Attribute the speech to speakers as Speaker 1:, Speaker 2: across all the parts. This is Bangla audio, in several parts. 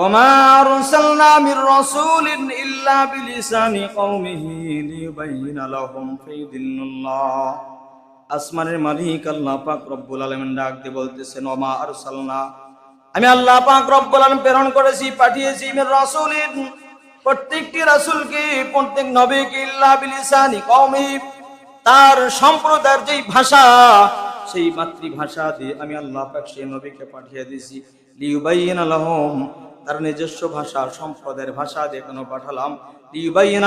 Speaker 1: وما أرسلنا من رسول إلا بلسان قومه ليبين لهم فيدل الله আসমানের মালিক আল্লাহ পাক রব্বুল আলমিন ডাক দিয়ে বলতেছেন ওমা আরসালনা আমি আল্লাহ পাক রব্বুল আলম প্রেরণ করেছি পাঠিয়েছি মির রাসূলিন প্রত্যেকটি রাসূলকে প্রত্যেক নবীকে ইল্লা বিলিসানি কওমি তার সম্প্রদায়ের যেই ভাষা সেই মাতৃভাষা দিয়ে আমি আল্লাহ পাক সেই নবীকে পাঠিয়ে দিয়েছি লিউবাইয়িন লাহুম তার নিজস্ব ভাষা সম্প্রদায়ের ভাষা দিয়ে কেন পাঠালাম। লিউবাইয়িন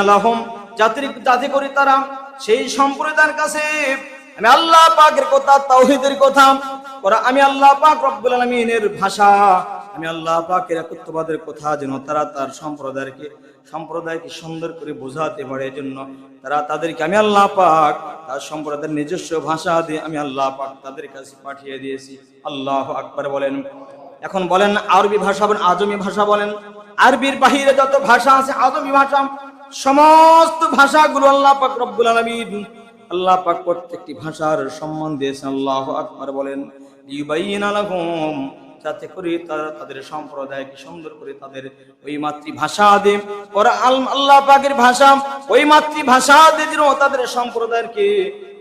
Speaker 1: জাতির যাতে করে তারা। সেই সম্প্রদায়ের কাছে আমি আল্লাহ পাকের কথা, তাওহীদের কথা, ওরা আমি আল্লাহ পাক রব্বুল আলামিনের ভাষা, আমি আল্লাহ পাকের একত্ববাদের কথা যেন তারা তার সম্প্রদায়কে সম্প্রদায়কে সুন্দর করে বোঝাতে পারে। এজন্য তারা তাদেরকে আমি আল্লাহ পাক, তার সম্প্রদায়ের নিজস্ব ভাষা দিয়ে আমি আল্লাহ পাক তাদের কাছে পাঠিয়ে দিয়েছি। আল্লাহ আকবার বলেন। এখন বলেন আরবি ভাষা বলেন, আজমি ভাষা বলেন। আরবির বাহিরে যত ভাষা আছে, আজমি ভাষা, সমস্ত ভাষাগুলো আল্লাহ পাক রব্বুল আলামিন আল্লাহ পাক প্রত্যেকটি ভাষার সম্মান দিয়েছেন, আল্লাহ আকবার বলেন। ইউবাইয়িনা লাহুম, যাতে করে তারা তাদের সম্প্রদায়কে সুন্দর করে তাদের ওই মাতৃভাষা দিয়ে। ওরা আল্লাহ পাকের ভাষা, ওই মাতৃভাষা দিয়ে যেন তাদের সম্প্রদায়কে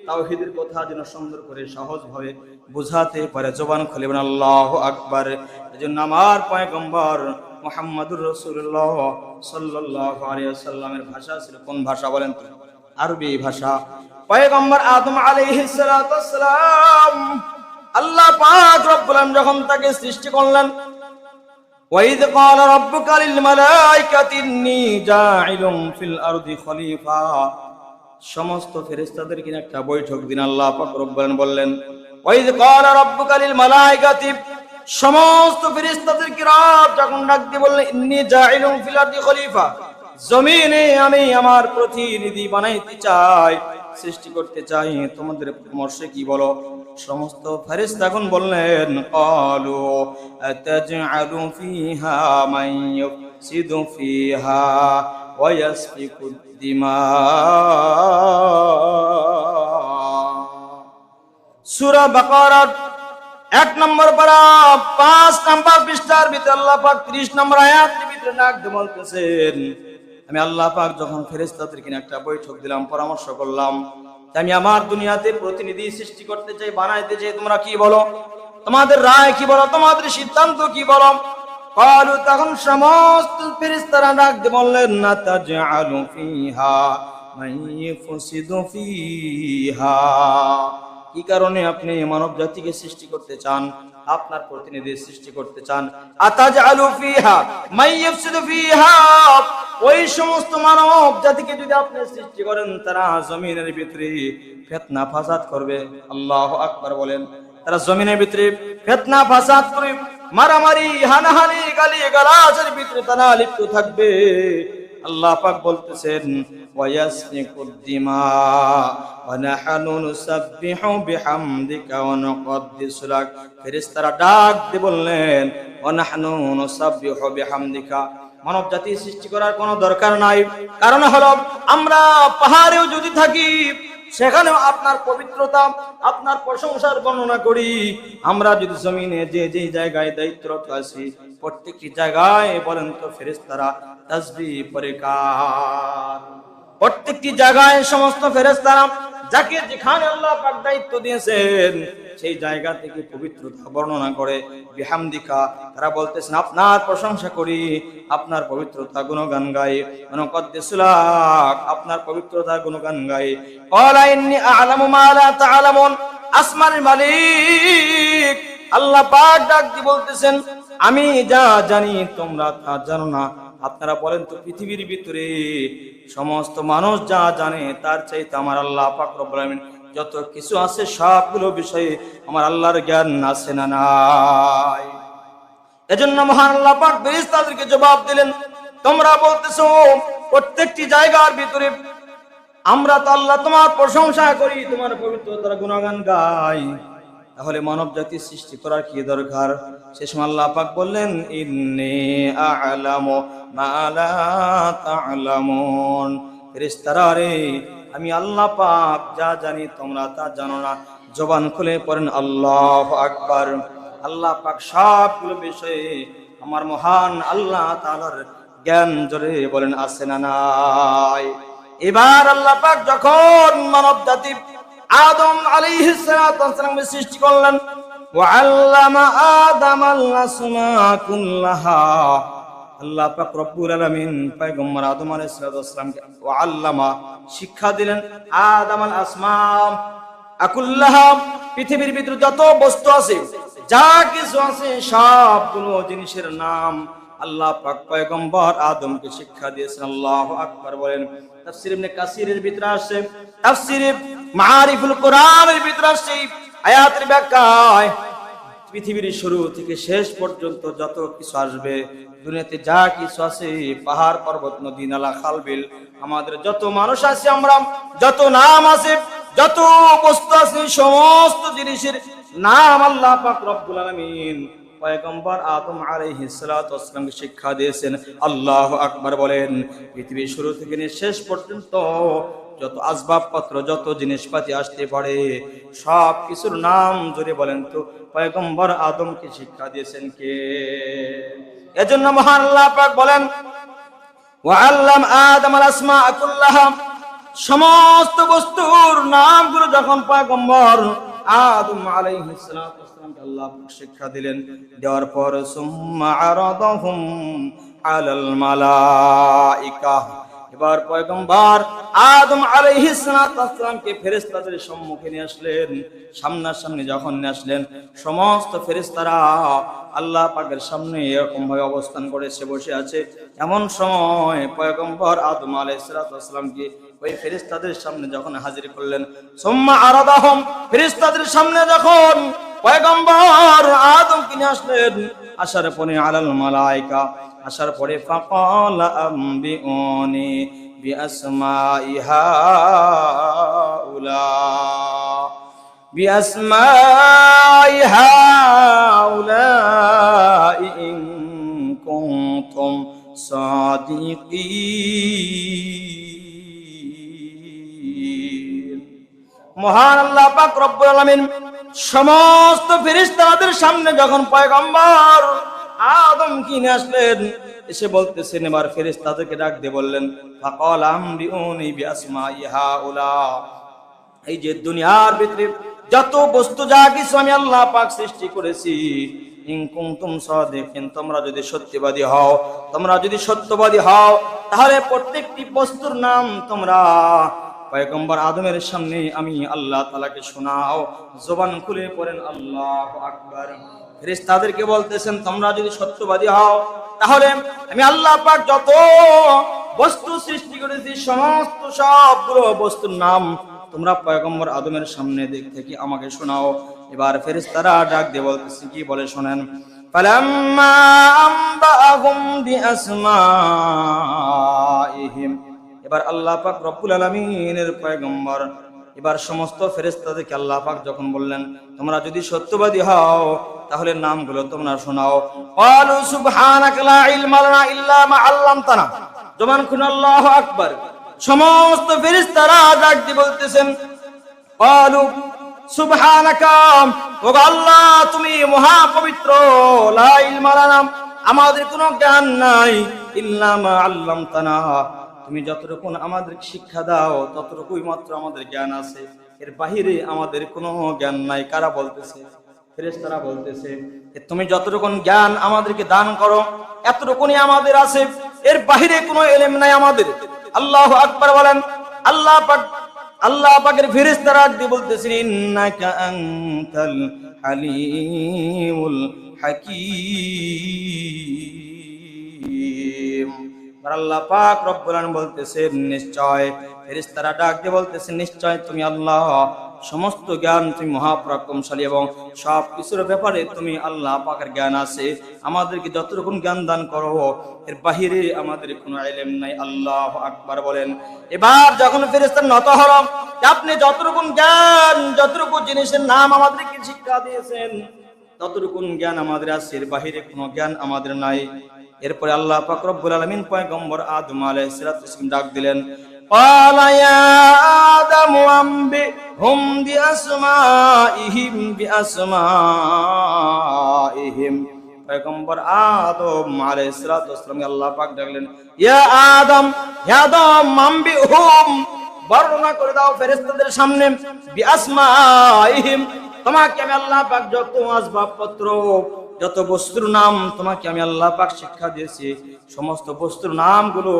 Speaker 1: তাওহীদের কথা যেন সুন্দর করে সহজভাবে বোঝাতে পারে জবান খুলেবেন আল্লাহ আকবার এজন্য আমার পয়গম্বর মোহাম্মদুর রসুল্লাহ সাল্লাহ আলিয়াল্লামের ভাষা ছিল কোন ভাষা বলেন তো আরবি ভাষা পয়গম্বর আদম আলাইহিস সালাতু সালাম আল্লাহ পাক রব্বুল আলামিন যখন তাকে সৃষ্টি করলেন وإذ قال ربك للملائكة إني جاعل في الأرض خليفة সমস্ত ফেরেস্তাদের কিনা একটা বৈঠক দিন আল্লাহ রব্বান বললেন ওই সমস্ত ফেরেস্তাদের কি যখন ডাক দিয়ে বললেন খলিফা জমিনে আমি আমার প্রতিনিধি বানাইতে চাই, সৃষ্টি করতে চাই, তোমাদের পরামর্শে কি বলো? সমস্ত ফেরেশতাগণ বললেন, ক্বালু আতাজআলু ফিহা মান ফিহা এক নম্বর পাঁচ ত্রিশ নম্বর আমি আল্লাহ পাক যখন ফেরেশতাদের কিনে একটা বৈঠক দিলাম, পরামর্শ করলাম আমি আমার দুনিয়াতে প্রতিনিধি সৃষ্টি করতে চাই, বানাইতে চাই, তোমরা কি বলো? তোমাদের রায় কি বলো? তোমাদের সিদ্ধান্ত কি বলো? قالوا তখন সমস্ত ফেরেশতারা ডাক দিয়ে বললেন না তাজআলু ফিহা মান ইফসিদু ফিহা কি কারণে আপনি মানব জাতিকে সৃষ্টি করতে চান আপনার প্রতিনিধি সৃষ্টি করতে চান আতাজ আলু ফিহা মাইয়াফসিদু ফিহা ওই সমস্ত মানব জাতিকে যদি আপনি সৃষ্টি করেন তারা জমিনের ভিতরে ফিতনা ফাসাদ করবে আল্লাহ আকবার বলেন তারা জমিনের ভিতরে ফিতনা ফাসাদ করে মারামারি, হানাহানি গালি গালাজের ভিতরে তারা লিপ্ত থাকবে। আল্লাহ পাক বলতেছেন ডাক বললেন মানব জাতি সৃষ্টি করার কোনো দরকার নাই। কারণ হলো, আমরা পাহাড়েও যদি থাকি সেখানেও আপনার পবিত্রতা, আপনার প্রশংসার বর্ণনা করি। আমরা যদি জমিনে যে যে জায়গায় দায়িত্বরত আছি প্রত্যেকটি জায়গায় বলেন তো ফেরেস্তারা তাসবি পরে কার। প্রত্যেকটি জায়গায় সমস্ত ফেরেশতারা যাকে যেখানে আল্লাহ পাক দায়িত্ব দিয়েছেন, সেই জায়গা থেকে পবিত্রতা বর্ণনা করে, বিহামদিকা, তারা বলতেছেন, আপনার প্রশংসা করি, আপনার পবিত্রতা গুণগান গাই। অনুকদ্দেসুলাক আপনার পবিত্রতা গুণগান গাই। ক্বালা, ইন্নী আ'লামু মা লা তা'লামুন। আসমানের মালিক আল্লাহ পাক ডাক দিয়ে বলতেছেন, আমি যা জানি তোমরা তা জানো না। আপনারা বলেন তো, পৃথিবীর ভিতরে সমস্ত মানুষ যা জানে তার চাইতে আমার আল্লাহ পাক যত কিছু আছে সবগুলো বিষয়ে আমার আল্লাহর জ্ঞান আছে না নাই? এজন্য মহান আল্লাহ পাক বেশ তাদেরকে জবাব দিলেন, তোমরা বলতেছো প্রত্যেকটি জায়গার ভিতরে আমরা তো আল্লাহ তোমার প্রশংসা করি, তোমার পবিত্রতার গুণগান গাই। তাহলে মানব জাতি সৃষ্টি করার কি দরকার? শেষ আল্লাহ পাক বললেন, ইন্নি আ'লামু মা লা ফেরেশতারা রে আমি আল্লাহ পাক যা জানি তোমরা তা জানো না। জবান খুলে পড়েন, আল্লাহ আকবার। আল্লাহ পাক সবগুলো বিষয়ে আমার মহান আল্লাহ তাআলার জ্ঞান জোরে বলেন, আছে না নাই? এবার আল্লাহ পাক যখন মানব জাতি আদম আলাইহিসসালামের সৃষ্টি করলেন। শিক্ষা দিলেন পৃথিবীর ভিতরে যত বস্তু আছে, যা কিছু আছে সব জিনিসের নাম আল্লাহ পাক পয়গম্বর আদমকে শিক্ষা দিয়েছেন। আল্লাহ আকবার বলেন। তাফসীর ইবনে কাসিরের ভিতরে আসে। তাফসীর মাআরিফুল কোরআনের ভিতরে আসে। আয়াতের ব্যাখ্যায় পৃথিবীর শুরু থেকে শেষ পর্যন্ত যত কিছু আসবে, দুনিয়াতে যা কিছু আছে, পাহাড়, পর্বত, নদী, নালা খালবিল আমাদের যত মানুষ আছে আমরা, যত নাম আছে, যত বস্তু আছে, সমস্ত জিনিসের নাম আল্লাহ পাক রব্বুল আলামিন পয়গম্বর আদম আলাইহিস সালাতু ওয়াসসালামকে শিক্ষা দিয়েছেন, আল্লাহ আকবার বলেন। পৃথিবীর শুরু থেকে নিয়ে শেষ পর্যন্ত যত আসবাবপত্র, যত জিনিসপাতি আসতে পারে সব কিছুর নাম জুড়ে বলেন তো, পয়গম্বর আদমকে শিক্ষা দিয়েছেন কে? এজন্য মহান আল্লাহ পাক বলেন ওয়াল্লাম আদম আল আসমা সমস্ত বস্তুর নামগুলো যখন পয়গম্বর আদম আলাইহিস সালাতু ওয়াসসালামকে আল্লাহ শিক্ষা দিলেন। দেওয়ার পর, সুম্মা আরাদাহুম আলাল মালাইকা। এবার পয়গম্বর আদম আলাইহিস সালামকে ফেরেশতাদের সম্মুখে নিয়ে আসলেন। সামনাসামনি যখন নিয়ে আসলেন, সমস্ত ফেরেশতারা আল্লাহ পাকের সামনে এরকম ভাবে অবস্থান করেছে বসে আছে। এমন সময় পয়গম্বর আদম আলাইহিস সালামকে ওই ফেরিস্তাদের সামনে যখন হাজির করলেন, সুম্মা আরাদাহুম ফেরিস্তাদের সামনে যখন পয়গম্বর আদম কিনে আসলেন, আসার পরে আলাল মালাইকা, আসার পরে ফাকাল কুনতুম। সাদিকিন। মহান আল্লাহ পাক রব্বুল আলামিন সমস্ত ফেরেশতাদের সামনে যখন পয়গম্বর আদম কিনে আসলেন, এসে বলতেছেন, এবার ফেরেশতাদেরকে ডাক দিয়ে বললেন, ফাকাল আমবিউনি বিআসমাই হাউলা। এই যে দুনিয়ার ভিতরে যত বস্তু, যা কিছু আমি আল্লাহ পাক সৃষ্টি করেছি তোমরা যদি সত্যবাদী হও, তোমরা যদি সত্যবাদী হও, তাহলে প্রত্যেকটি বস্তুর নাম তোমরা পয়গম্বর আদমের সামনে আমি আল্লাহ তালাকে শোনাও। জবান খুলে পড়েন, আল্লাহ আকবার। ফেরেশতাদেরকে বলতেছেন, তোমরা যদি সত্যবাদী হও, তাহলে আমি আল্লাহ পাক যত বস্তু সৃষ্টি করেছি, সমস্ত সবগুলো বস্তুর নাম তোমরা পয়গম্বর আদমের সামনে দিক থেকে আমাকে শোনাও। এবার ফেরেশতারা ডাক দিয়ে বলতেছে কি বলে শোনেন فلما أنبأهم بأسمائهم এবার আল্লাহ পাক রব্বুল আলমিনের পয়গম্বর এবার সমস্ত ফেরেস্তাদেরকে আল্লাহ পাক যখন বললেন তোমরা যদি সত্যবাদী হও তাহলে নামগুলো তোমরা শোনাও ক্বালু সুবহানাকা লা ইলমা লানা ইল্লা মা আল্লামতানা জমান খুন আল্লাহু আকবার সমস্ত ফেরেশতারা ডাক দিয়ে বলতেছেন ক্বালু সুবহানাকা ও আল্লাহ, তুমি মহা পবিত্র লা ইলমা লানা, আমাদের কোনো জ্ঞান নাই, ইল্লা মা আল্লামতানা। তুমি যতটুকু আমাদের শিক্ষা দাও, ততটুকুই মাত্র আমাদের জ্ঞান আছে। এর বাহিরে আমাদের কোনো জ্ঞান নাই। কারা বলতেছে? ফেরেশতারা বলতেছে তুমি যতটুকু জ্ঞান আমাদেরকে দান করো, এতটুকুনি আমাদের আছে। এর বাহিরে কোনো এলেম নাই আমাদের। আল্লাহ আকবার বলেন, আল্লাহ পাক আল্লাহ পাকের ফেরেশতারা দিয়ে বলতেছেন, ইন্নাকা আনতাল হালিমুল হাকি আল্লাহ পাক রব্বুল আলামিন বলতেছেন, নিশ্চয়। ফেরেশতারা ডাক দিয়ে বলতেছেন, নিশ্চয় তুমি আল্লাহ সমস্ত জ্ঞান তুমি মহাপরাক্রমশালী এবং সব কিছুর ব্যাপারে তুমি আল্লাহ পাকের জ্ঞান আছে। আমাদেরকে যত রকম জ্ঞান দান করো, এর বাহিরে আমাদের কোনো আইলেম নাই। আল্লাহ আকবার বলেন। এবার যখন ফেরেস্তার নত হরম আপনি যত রকম জ্ঞান, যতটুকু জিনিসের নাম আমাদেরকে শিক্ষা দিয়েছেন ততটুকু জ্ঞান আমাদের আছে। এর বাহিরে কোনো জ্ঞান আমাদের নাই। এরপরে আল্লাহ পাকরবুল আলমিন পয়গম্বর আদম আলাই সিরাত ডাক দিলেন পালায়া আদম, আম্বি হুম বিআসমাইহিম বিআসমাইহিম। পয়গম্বর আদম আলাইহিস সালাতু আল্লাহ পাক ডাকলেন, ইয়া আদম ইয়া আদম মামবিহুম বর্ণনা করে দাও ফেরেস্তাদের সামনে, বিআসমাইহিম, তোমাকে আমি আল্লাহ পাক যত আসবাবপত্র, যত বস্তুর নাম তোমাকে আমি আল্লাহ পাক শিক্ষা দিয়েছি, সমস্ত বস্তুর নামগুলো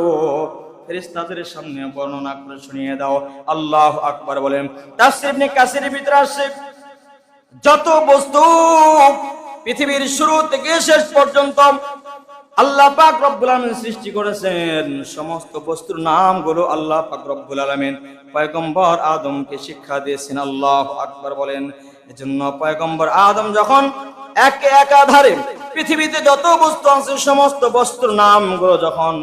Speaker 1: ফেরেশতাদের সামনে বর্ণনা করে শুনিয়ে দাও। আল্লাহ আকবার বলেন তাফসীর ইবনে কাসির ভিতরে আসছে যত বস্তু পৃথিবীর শুরু থেকে শেষ পর্যন্ত আল্লাহ পাক রব্বুল আলামিন সৃষ্টি করেছেন। সমস্ত বস্তুর নামগুলো আল্লাহ পাক রব্বুল আলামিন পয়গম্বর আদমকে শিক্ষা দিয়েছেন। আল্লাহ আকবার বলেন, এজন্য পয়গম্বর আদম যখন একে একাধারে পৃথিবীতে যত বস্তু আছে, সমস্ত বস্তুর নামগুলো যখন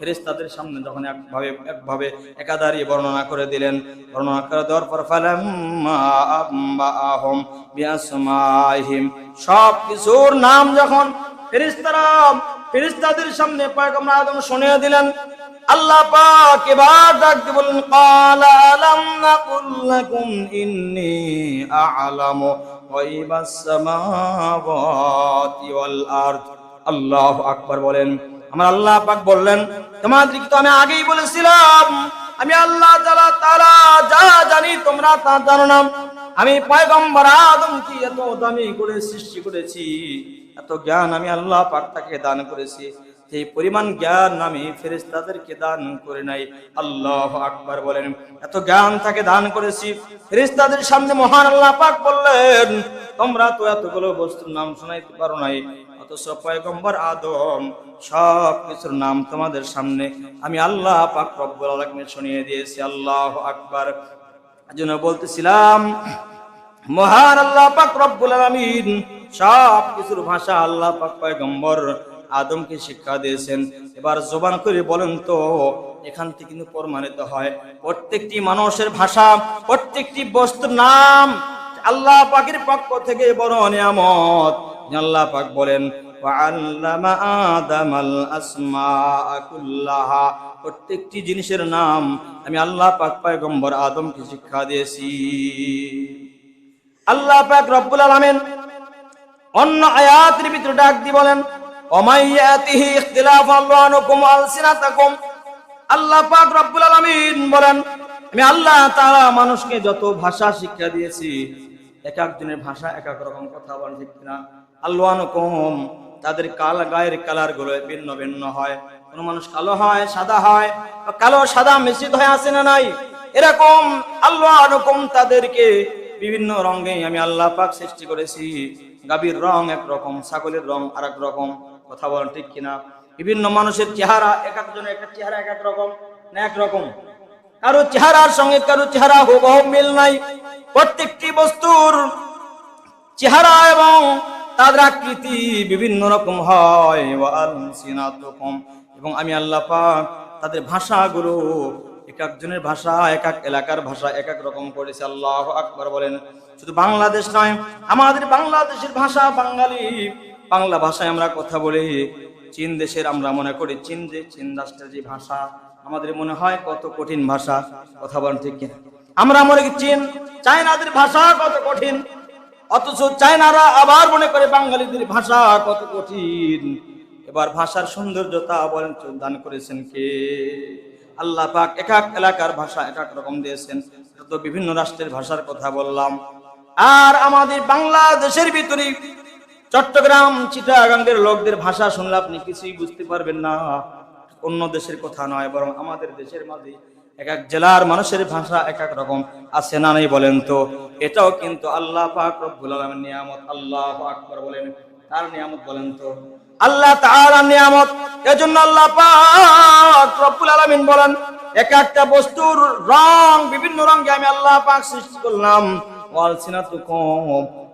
Speaker 1: ফেরেশতাদের সামনে যখন একভাবে একভাবে একাধারে বর্ণনা করে দিলেন, বর্ণনা করে দেওয়ার পর আম্বাআহুম বিআসমাইহিম। সব কিছুর নাম যখন ফেরেশতারা, ফেরেশতাদের সামনে পয়গম্বর আদম শুনিয়ে দিলেন, আল্লাহ পাক এবার ডাক দিয়ে বলেন ক্বালা আলাম নাকুল লাকুম ইন্নী আ'লামু গায়বাস সামাওয়াতি ওয়াল আল্লাহু আকবার বলেন আমার আল্লাহ পাক বললেন, তোমাদেরকে তো আমি আগেই বলেছিলাম, আমি আল্লাহ তাআলা তাআলা যা জানি তোমরা তা জানো না। আমি পয়গম্বর আদমকে এত দামি করে সৃষ্টি করেছি, এত জ্ঞান আমি আল্লাহ পাক তাকে দান করেছি। সেই পরিমাণ জ্ঞান আমি ফেরেশতাদেরকে দান করে নাই। আল্লাহ আকবার বলেন, এত জ্ঞান তাকে দান করেছি। ফেরেশতাদের সামনে মহান আল্লাহ পাক বললেন, তোমরা তো এতগুলো বস্তুর নাম শোনাইতে পারো নাই। অথচ পয়গম্বর আদম, সব কিছুর নাম তোমাদের সামনে। আমি আল্লাহ পাক রব্বুল শুনিয়ে দিয়েছি, আল্লাহ আকবার। জন্য বলতেছিলাম, মহান আল্লাহ পাক রব্বুল আলামিন, সব কিছুর ভাষা আল্লাহ পাক পয়গম্বর আদমকে শিক্ষা দিয়েছেন। এবার জোবান করে বলেন তো, এখান থেকে কিন্তু প্রমাণিত হয়, প্রত্যেকটি মানুষের ভাষা, প্রত্যেকটি বস্তুর নাম আল্লাহ পাকের পক্ষ থেকে বড় নিয়ামত। আল্লাহ পাক বলেন আল্লামা প্রত্যেকটি জিনিসের নাম আমি আল্লাহ পাক পায়গম্বর আদমকে শিক্ষা দিয়েছি। আল্লাহ পাক রব্বুল আলামিন অন্য আয়াতের ভিতরে ডাক দি বলেন আল্লাহ পাক বলেন, আমি আল্লাহ মানুষকে যত ভাষা শিক্ষা দিয়েছি, এক একজনের ভাষা এক এক রকম কথা বলেন না আল্লাহুকুম তাদের কাল গায়ের কালারগুলো ভিন্ন ভিন্ন হয়। কোন মানুষ কালো হয়, সাদা হয় কালো, সাদা, মিশ্রিত হয়ে আসে না নাই? এরকম আল্লাহ অনুকম তাদেরকে বিভিন্ন রঙে আমি আল্লাহ পাক সৃষ্টি করেছি। গাভীর রং একরকম, ছাগলের রং আর এক রকম, কথা বলেন ঠিক কিনা? বিভিন্ন মানুষের চেহারা এক একজনের এক এক চেহারা এক এক রকম না এক রকম? কারও চেহারার সঙ্গে কারও চেহারা হুবহু মিল নাই। প্রত্যেকটি বস্তুর চেহারা এবং তাদের আকৃতি বিভিন্ন রকম হয়। এবং আমি আল্লাহ পাক তাদের ভাষাগুলো এক একজনের ভাষা, এক এক এলাকার ভাষা এক এক রকম করেছে। আল্লাহ আকবার বলেন। শুধু বাংলাদেশ নয়, আমাদের বাংলাদেশের ভাষা বাঙালি। বাংলা ভাষায় আমরা কথা বলি। চীন দেশের আমরা মনে করি, চীন যে চীন রাষ্ট্রের যে ভাষা, আমাদের মনে হয় কত কঠিন ভাষা। কথা বলেন ঠিক কিনা? আমরা মনে করি চীন, চায়নাদের ভাষা কত কঠিন। অথচ চায়নারা আবার মনে করে বাঙালিদের ভাষা কত কঠিন। এবার ভাষার সৌন্দর্যতা বলেন, দান করেছেন কে? আল্লাহ পাক এক এক এলাকার ভাষা এক এক রকম দিয়েছেন। তো বিভিন্ন রাষ্ট্রের ভাষার কথা বললাম। আর আমাদের বাংলাদেশের ভিতরে চট্টগ্রাম চিটাগাঙ্গের লোকদের ভাষা শুনলে আপনি কিছুই বুঝতে পারবেন না। অন্য দেশের কথা নয়, বরং আমাদের দেশের মাঝে এক এক জেলার মানুষের ভাষা এক এক রকম আছে না নাই বলেন তো। এটাও কিন্তু আল্লাহ পাক রব্বুল আলামিন নিয়ামত, আল্লাহ আকবার বলেন। তার নিয়ামত বলেন তো? আল্লাহ তাআলার নিয়ামত। এজন্য আল্লাহ পাক রব্বুল আলামিন বলেন, এক একটা বস্তুর রং, বিভিন্ন রঙে আমি আল্লাহ পাক সৃষ্টি করলাম।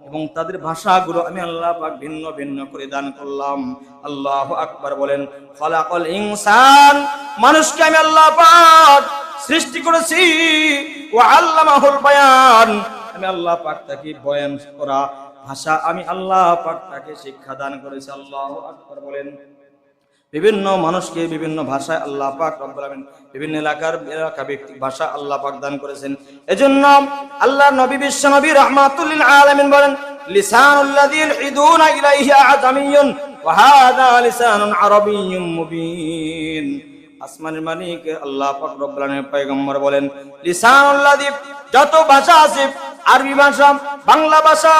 Speaker 1: এবং তাদের ভাষাগুলো আমি আল্লাহ পাক ভিন্ন ভিন্ন করে দান করলাম। আল্লাহ আকবার বলেন ফলাকল ইনসান, মানুষকে আমি আল্লাহ পাক সৃষ্টি করেছি ও আল্লামাহুল বায়ান। আমি আল্লাহ পাক তাকে বয়ান করা ভাষা আমি আল্লাহ পাক তাকে শিক্ষা দান করেছি। আল্লাহ আকবার বলেন বিভিন্ন মানুষকে বিভিন্ন ভাষায় আল্লাহ পাক রব্বুল বিভিন্ন এলাকার এলাকা ব্যক্তি ভাষা আল্লাহ পাক দান করেছেন। এজন্য আল্লাহ নবী বিশ্ব নবী লিল আলামিন বলেন লিসান ইদুনা ইলাইহি ওয়া হাযা লিসানুন আরাবিয়্যুম মুবিন। আসমানের মালিক আল্লাহ পাক রব্বুল আলামিন পয়গম্বর বলেন লিসানুল্লাযী যত ভাষা আছে, আরবি ভাষা, বাংলা ভাষা,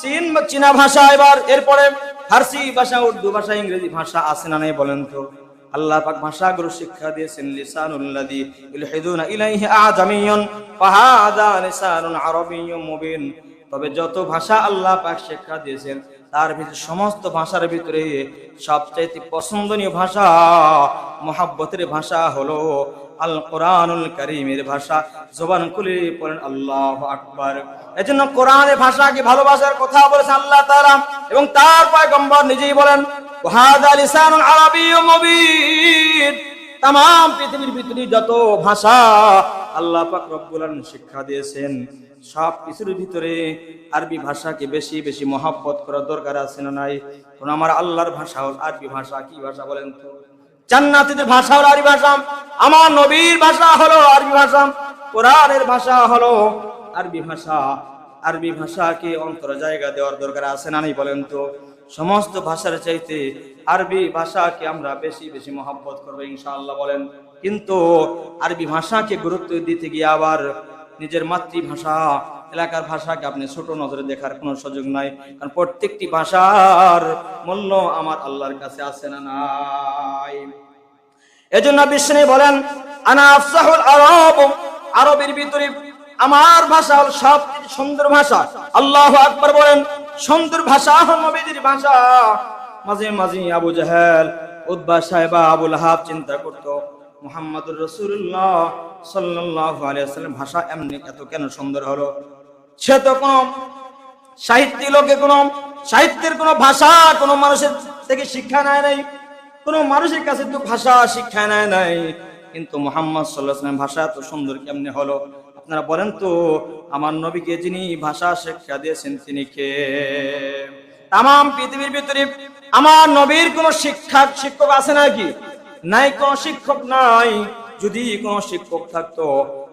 Speaker 1: চীন চীনা ভাষা এবার, এরপরে ফার্সি ভাষা, উর্দু ভাষা, ইংরেজি ভাষা আছে না নাই বলেন তো? আল্লাহ পাক ভাষাগুলো শিক্ষা দিয়েছেন, লিসানুল্লাযী ইলহিদুনা ইলাইহি আজামিয়ুন, ফাহাদা লিসানুন আরাবিয়্যুম মুবিন। তবে যত ভাষা আল্লাহ পাক শিক্ষা দিয়েছেন, তার ভিতরে সমস্ত ভাষার ভিতরে সবচাইতে পছন্দনীয় ভাষা, মোহাব্বতের ভাষা হলো আল কোরআনুল করিমের ভাষা। জবান খুলে পড়েন, আল্লাহ আকবার। এজন্য কোরআনের ভাষাকে ভালোবাসার কথা বলেছেন আল্লাহ তাআলা। এবং তার পয়গম্বর নিজেই বলেন তাম পৃথিবীর ভিতরে যত ভাষা আল্লাহ পাক রব্বুল আলামিন শিক্ষা দিয়েছেন, সব কিছুর ভিতরে আরবি ভাষাকে বেশি বেশি মহাব্বত করার দরকার আছে না নাই? কোন আমার আল্লাহর ভাষা আরবি ভাষা, কি ভাষা বলেন তো? জান্নাতীদের ভাষা হলো আরবি ভাষা, আমার নবীর ভাষা হলো আরবি ভাষা, কোরআনের ভাষা হলো আরবি ভাষা। আরবি ভাষাকে অন্তর জায়গা দেওয়ার দরকার আছে না নাই বলেন তো? সমস্ত ভাষার চাইতে আরবি ভাষাকে আমরা বেশি বেশি মহাব্বত করব ইনশাআল্লাহ বলেন। কিন্তু আরবি ভাষাকে গুরুত্ব দিতে গিয়ে আবার নিজের মাতৃভাষা, এলাকার ভাষাকে আপনি ছোট নজরে দেখার কোনো সুযোগ নাই। কারণ প্রত্যেকটি ভাষার মূল্য আমার আল্লাহর কাছে আছে না নাই। এজন্য বিষ্ণু বলেন, আনা আফসাহুল আরব আরবের ভিতরে আমার ভাষা হল সব সুন্দর ভাষা। আল্লাহ আকবর বলেন, সুন্দর ভাষা হল নবীদের ভাষা। মাঝে মাঝে আবু জাহেল উদ্বা সাহেবা, আবুল হাব চিন্তা করতো, মুহাম্মদুর রসুল্লাহ সাল্লাহ আলিয়াল্লাম ভাষা এমনি এত কেন সুন্দর হলো? সে তো কোন সাহিত্য লোকে, কোন সাহিত্যের কোন ভাষা, কোন মানুষের থেকে শিক্ষা নেয় নাই, কোন মানুষের কাছে তো ভাষা শিক্ষা নেয় নাই। কিন্তু মোহাম্মদ সাল্লাহ ভাষা এত সুন্দর কেমনে হলো? আপনারা বলেন তো, আমার নবীকে যিনি ভাষা শিক্ষা দিয়েছেন তিনি কে? তাম পৃথিবীর ভিতরে আমার নবীর কোন শিক্ষা শিক্ষক আছে নাকি? নাই, কোন শিক্ষক নাই। যদি কোন শিক্ষক থাকতো,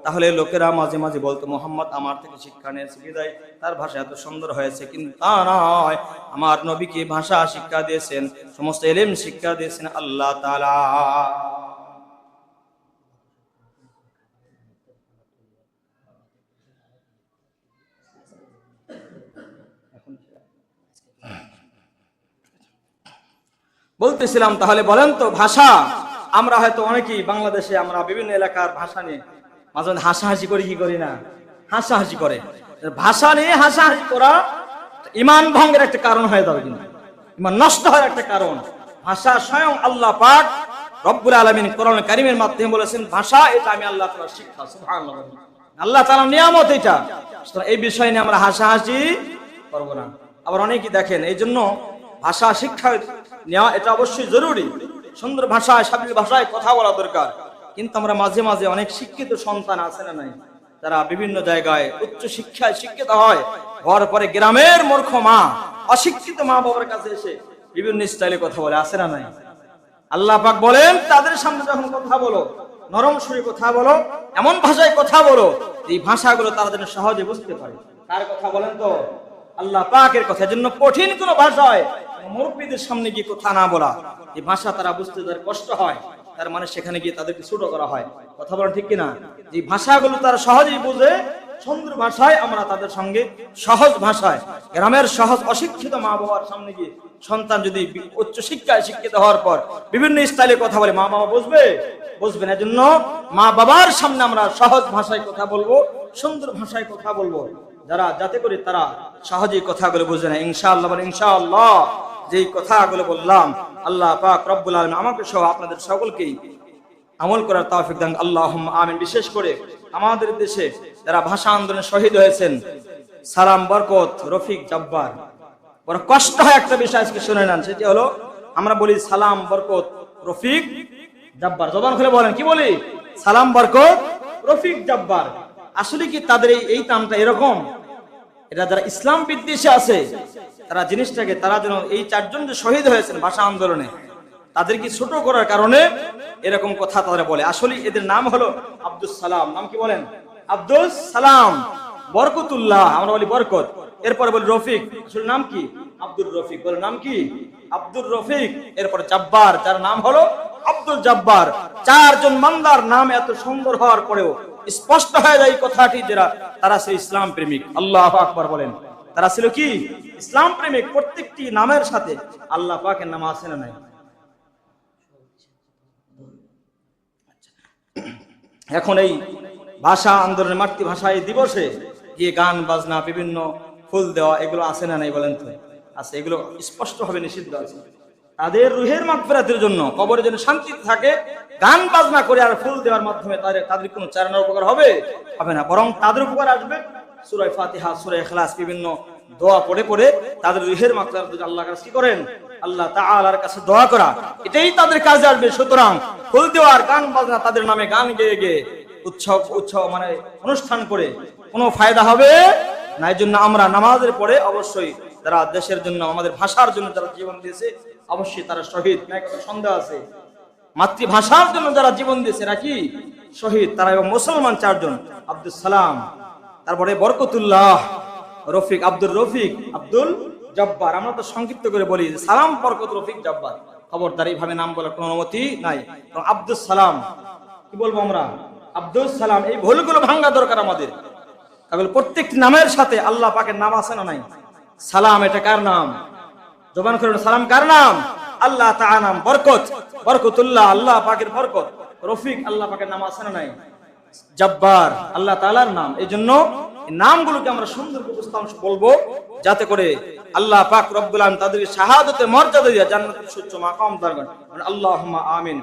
Speaker 1: তাহলে লোকেরা মাঝে মাঝে বলতো, মোহাম্মদ আমার থেকে শিক্ষা নিয়েছে, বিদায়। তার ভাষা এত সুন্দর হয়েছে, কিন্তু তা নয়। আমার নবীকে ভাষা শিক্ষা দিয়েছেন? সমস্ত এলেম শিক্ষা দিয়েছেন আল্লাহ তালা বলতেছিলাম, তাহলে বলেন তো ভাষা। আমরা হয়তো অনেকেই বাংলাদেশে আমরা বিভিন্ন এলাকার ভাষা নিয়ে, মাঝে মাঝে হাসাহাসি করি, কি করি না? হাসাহাসি করে। ভাষা নিয়ে হাসাহাসি করা ইমান ভঙ্গের একটা কারণ হয়ে যাবে কিন্তু। ইমান নষ্ট হওয়ার একটা কারণ। ভাষা স্বয়ং আল্লাহ পাক রব্বুল আলমিন কোরআন কারিমের মাধ্যমে বলেছেন, ভাষা এটা আমি আল্লাহ তাআলার শিক্ষা আল্লাহ তাআলার নিয়ামত এটা। এই বিষয় নিয়ে আমরা হাসাহাসি করব না। আবার অনেকেই দেখেন এই জন্য ভাষা শিক্ষা নেওয়া এটা অবশ্যই জরুরি। সুন্দর ভাষায় স্বাভাবিক ভাষায় কথা বলা দরকার। কিন্তু আমরা মাঝে মাঝে অনেক শিক্ষিত সন্তান আছে না নাই? তারা বিভিন্ন জায়গায় উচ্চ শিক্ষায় শিক্ষিত হয়, হওয়ার পরে গ্রামের মূর্খ মা, অশিক্ষিত মা বাবার কাছে এসে বিভিন্ন স্টাইলে কথা বলে, আছে না নাই? আল্লাহ পাক বলেন, তাদের সামনে যখন কথা বলো, নরম সুরে কথা বলো, এমন ভাষায় কথা বলো এই ভাষাগুলো তারা যেন সহজে বুঝতে পারে। কার কথা বলেন তো? আল্লাহ পাকের কথা। জন্য কঠিন কোন ভাষায় মুরব্বীদের সামনে গিয়ে কথা না বলা, এই ভাষা তারা বুঝতে তাদের কষ্ট হয়, তার মানে সেখানে গিয়ে তাদেরকে ছোট করা হয়। কথা বলেন ঠিক কিনা? এই ভাষাগুলো তারা সহজেই বুঝে সুন্দর ভাষায় আমরা তাদের সঙ্গে সহজ ভাষায়, গ্রামের সহজ অশিক্ষিত মা বাবার সামনে গিয়ে সন্তান যদি উচ্চ শিক্ষায় শিক্ষিত হওয়ার পর বিভিন্ন স্টাইলে কথা বলে, মা বাবা বুঝবে? বুঝবে না জন্য মা বাবার সামনে আমরা সহজ ভাষায় কথা বলব, সুন্দর ভাষায় কথা বলব। যারা, যাতে করে তারা সহজেই কথাগুলো বুঝে না ইনশাআল্লাহ ইনশাআল্লাহ। যেই কথাগুলো বললাম, আল্লাহ পাক রব্বুল আলম আমাকে সহ আপনাদের সকলকেই আমল করার তৌফিক দান। আল্লাহ আমিন। বিশেষ করে আমাদের দেশে যারা ভাষা আন্দোলনে শহীদ হয়েছেন, সালাম, বরকত, রফিক, জব্বার। বড় কষ্ট হয় একটা বিষয় আজকে শুনে নেন, সেটি হলো আমরা বলি সালাম, বরকত, রফিক, জব্বার। জবান খুলে বলেন, কি বলি? সালাম, বরকত, রফিক, জব্বার। আসলে কি তাদের এই নামটা এরকম? এটা যারা ইসলাম বিদ্বেষে আছে তারা জিনিসটাকে, তারা যেন এই চারজন যে শহীদ হয়েছেন ভাষা আন্দোলনে তাদেরকে ছোট করার কারণে এরকম কথা তারা বলে? আসলে এদের নাম হলো আব্দুল সালাম। নাম কি বলেন? আব্দুল সালাম। বরকতুল্লাহ, আমরা বলি বরকত। এরপরে বলি রফিক। আসলে নাম কি? আব্দুল রফিক। বলে নাম কি? আব্দুর রফিক। এরপরে জাব্বার, যার নাম হলো আব্দুল জাব্বার। চারজন মান্দার নাম এত সুন্দর হওয়ার পরেও স্পষ্ট হয়ে যায় কথাটি যারা তারা সেই ইসলাম প্রেমিক। আল্লাহ আকবর বলেন। তারা ছিল কি? ইসলাম প্রেমিক, প্রত্যেকটি নামের সাথে আল্লাহ পাকের নাম আছে না। নাই এখন এই ভাষা আন্দোলনের মাতৃভাষা এই দিবসে গিয়ে গান, বাজনা, বিভিন্ন ফুল দেওয়া, এগুলো আছে না নাই বলেন তো? আছে, এগুলো স্পষ্টভাবে নিষিদ্ধ আছে। তাদের রুহের মাগফিরাতের জন্য কবরে যেন শান্তি থাকে, গান, বাজনা করে আর ফুল দেওয়ার মাধ্যমে তাদের তাদের কোনো চারণার উপকার হবে? হবে না, বরং তাদের উপকার আসবে সুরাই ফাতিহা সুরাই খালাস বিভিন্ন দোয়া পড়ে পড়ে তাদের রুহের মাগফিরাতের জন্য আল্লাহর কাছে কি করেন? আল্লাহ তাআলার কাছে দোয়া করা। এটাই তাদের কাজে আসবে। সুতরাং ফুল দেওয়ার গান বাজনা তাদের নামে গান গেয়ে গেয়ে উৎসব উৎসব মানে অনুষ্ঠান করে কোনো ফায়দা হবে? না, এই জন্য আমরা নামাজের পরে অবশ্যই যারা দেশের জন্য, আমাদের ভাষার জন্য যারা জীবন দিয়েছে, অবশ্যই তারা শহীদ। না, একটা সন্দেহ আছে। মাতৃভাষার জন্য যারা জীবন দিয়েছে নাকি শহীদ। তারা এবং মুসলমান চারজন। আব্দুল সালাম তারপরে বরকতুল্লাহ, রফিক আব্দুল রফিক আব্দুল জব্বার। আমরা তো সংক্ষিপ্ত করে বলি সালাম, বরকত, রফিক, জব্বার। খবরদার এইভাবে নাম বলার কোনো অনুমতি নাই। আব্দুল সালাম, কি বলব আমরা? আব্দুল সালাম, এই ভুলগুলো ভাঙ্গা দরকার আমাদের। তাহলে প্রত্যেকটি নামের সাথে আল্লাহ পাকের নাম আছে না নাই? সালাম, এটা কার নাম? জবান করে সালাম কার নাম? আল্লাহ তাআলা নাম বরকত, বরকতুল্লাহ, আল্লাহ পাকের বরকত। রফিক, আল্লাহ পাকের নাম আছে না নাই? জব্বার, আল্লাহ তালার নাম। এই জন্য নামগুলোকে আমরা সুন্দর বলব, যাতে করে আল্লাহ পাক রব্বুল আলম তাদের শাহাদতে মর্যাদা দিয়ে জান্নাতের সুচ্চ মাকাম দান করেন। আল্লাহুম্মা আমিন।